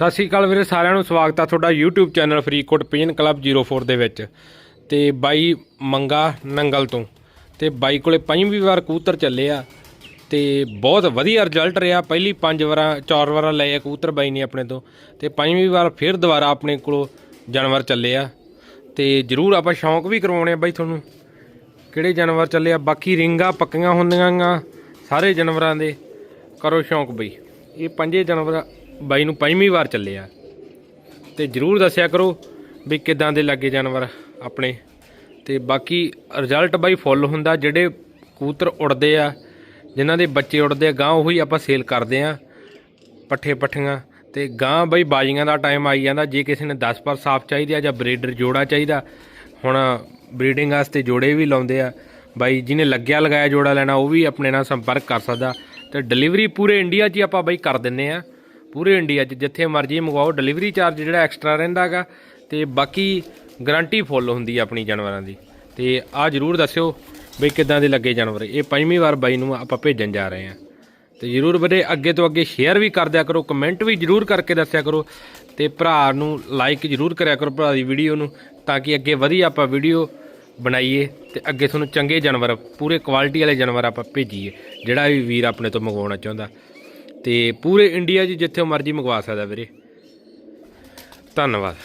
ਸਤਿ ਸ਼੍ਰੀ ਅਕਾਲ ਵੀਰੇ, ਸਾਰਿਆਂ ਨੂੰ ਸਵਾਗਤ ਆ ਤੁਹਾਡਾ YouTube ਚੈਨਲ ਫਰੀਦਕੋਟ ਪੀਨ ਕਲੱਬ 04 ਦੇ ਵਿੱਚ। ਤੇ ਬਾਈ ਮੰਗਾ ਨੰਗਲ ਤੋਂ। ਤੇ ਬਾਈ ਕੋਲੇ ਪੰਜਵੀਂ ਵਾਰ ਕਬੂਤਰ ਚੱਲੇ ਆ। ਤੇ ਬਹੁਤ ਵਧੀਆ ਰਿਜ਼ਲਟ ਰਿਹਾ। ਪਹਿਲੀ ਪੰਜ ਵਾਰਾਂ, ਚਾਰ ਵਾਰਾਂ ਲਏ ਆ ਕਬੂਤਰ ਬਾਈ ਨੇ ਆਪਣੇ ਤੋਂ। ਤੇ ਪੰਜਵੀਂ ਵਾਰ ਫਿਰ ਦੁਬਾਰਾ ਆਪਣੇ ਕੋਲੋਂ ਜਾਨਵਰ ਚੱਲੇ ਆ। ਤੇ ਜਰੂਰ ਆਪਾਂ ਸ਼ੌਂਕ ਵੀ ਕਰਵਾਉਣੇ ਆ ਬਾਈ ਤੁਹਾਨੂੰ। ਕਿਹੜੇ ਜਾਨਵਰ ਚੱਲੇ ਆ? ਬਾਕੀ ਰਿੰਗਾਂ ਪੱਕੀਆਂ ਹੁੰਦੀਆਂ ਗਾ ਸਾਰੇ ਜਾਨਵਰਾਂ ਦੇ। ਕਰੋ ਸ਼ੌਂਕ ਬਈ। ਇਹ ਪੰਜੇ ਜਾਨਵਰ ਬਾਈ ਨੂੰ ਪੰਜਵੀਂ ਵਾਰ ਚੱਲੇ ਆ। ਤੇ ਜਰੂਰ ਦੱਸਿਆ ਕਰੋ ਵੀ ਕਿਦਾਂ ਦੇ ਲੱਗੇ ਜਾਨਵਰ ਆਪਣੇ। ਤੇ ਬਾਕੀ ਰਿਜ਼ਲਟ ਬਾਈ ਫੁੱਲ ਹੁੰਦਾ, ਜਿਹੜੇ ਕਬੂਤਰ ਉੜਦੇ ਆ, ਜਿਨ੍ਹਾਂ ਦੇ ਬੱਚੇ ਉੜਦੇ ਆ ਗਾਂ ਉਹੀ ਆਪਾਂ ਸੇਲ ਕਰਦੇ ਆ, ਪੱਠੇ ਪੱਠੀਆਂ। ਤੇ ਗਾਂ ਬਈ ਬਾਜੀਆਂ ਦਾ ਟਾਈਮ ਆਈ ਜਾਂਦਾ, ਜੇ ਕਿਸੇ ਨੇ 10 ਪਰ ਸਾਫ਼ ਚਾਹੀਦੇ ਆ ਜਾਂ ਬਰੀਡਰ ਜੋੜਾ ਚਾਹੀਦਾ, ਹੁਣ ਬਰੀਡਿੰਗ ਵਾਸਤੇ ਜੋੜੇ ਵੀ ਲਾਉਂਦੇ ਆ। ਬਾਈ ਜਿਹਨੇ ਲੱਗਿਆ ਲਗਾਇਆ ਜੋੜਾ ਲੈਣਾ, ਉਹ ਵੀ ਆਪਣੇ ਨਾਲ ਸੰਪਰਕ ਕਰ ਸਕਦਾ। ਤੇ ਡਿਲੀਵਰੀ ਪੂਰੇ ਇੰਡੀਆ 'ਚ ਹੀ ਆਪਾਂ ਬਾਈ ਕਰ ਦਿੰਨੇ ਆ। ਪੂਰੇ ਇੰਡੀਆ 'ਚ, ਜਿੱਥੇ ਮਰਜ਼ੀ ਮੰਗਵਾਓ ਡਿਲੀਵਰੀ ਚਾਰਜ ਜਿਹੜਾ ਐਕਸਟਰਾ ਰਹਿੰਦਾਗਾ ਤੇ ਬਾਕੀ ਗਾਰੰਟੀ ਫੁੱਲ ਹੁੰਦੀ ਆ ਆਪਣੀ ਜਾਨਵਰਾਂ ਦੀ। ਤੇ ਆ ਜਰੂਰ ਦੱਸਿਓ ਵੀ ਕਿਦਾਂ ਦੇ ਲੱਗੇ ਜਾਨਵਰ। ਇਹ ਪੰਜਵੀਂ ਵਾਰ ਬਾਈ ਨੂੰ ਆਪਾਂ ਭੇਜਣ ਜਾ ਰਹੇ ਆ ਤੇ ਜਰੂਰ ਵੀਰੇ, ਅੱਗੇ ਤੋਂ ਅੱਗੇ ਸ਼ੇਅਰ ਵੀ ਕਰ ਦਿਆ ਕਰੋ ਕਮੈਂਟ ਵੀ ਜਰੂਰ ਕਰਕੇ ਦੱਸਿਆ ਕਰੋ ਤੇ ਭਰਾ ਨੂੰ ਲਾਈਕ ਜਰੂਰ ਕਰਿਆ ਕਰੋ ਭਰਾ ਦੀ ਵੀਡੀਓ ਨੂੰ ਤਾਂ ਕਿ ਅੱਗੇ ਵਧੀਆ ਆਪਾਂ ਵੀਡੀਓ ਬਣਾਈਏ ਤੇ ਅੱਗੇ ਤੁਹਾਨੂੰ ਚੰਗੇ ਜਾਨਵਰ, ਪੂਰੇ ਕੁਆਲਿਟੀ ਵਾਲੇ ਜਾਨਵਰ ਆਪਾਂ ਭੇਜੀਏ, ਜਿਹੜਾ ਵੀ ਵੀਰ ਆਪਣੇ ਤੋਂ ਮੰਗਵਾਉਣਾ ਚਾਹੁੰਦਾ। ਤੇ ਪੂਰੇ ਇੰਡੀਆ 'ਚ ਜਿੱਥੇ ਮਰਜ਼ੀ ਮੰਗਵਾ ਸਕਦਾ ਵੀਰੇ। ਧੰਨਵਾਦ।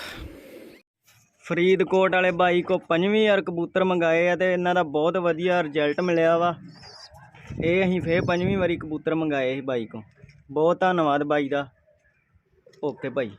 ਫਰੀਦਕੋਟ ਵਾਲੇ ਬਾਈ ਕੋ ਪੰਜਵੀਂ ਵਾਰ ਕਬੂਤਰ ਮੰਗਾਏ ਆ ਤੇ ਇਹਨਾਂ ਦਾ ਬਹੁਤ ਵਧੀਆ ਰਿਜ਼ਲਟ ਮਿਲਿਆ ਵਾ। ਇਹ ਅਸੀਂ ਫੇਰ ਪੰਜਵੀਂ ਵਾਰੀ ਕਬੂਤਰ ਮੰਗਾਏ ਸੀ ਬਾਈ ਕੋ। ਬਹੁਤ ਧੰਨਵਾਦ ਬਾਈ ਦਾ। ਓਕੇ ਭਾਈ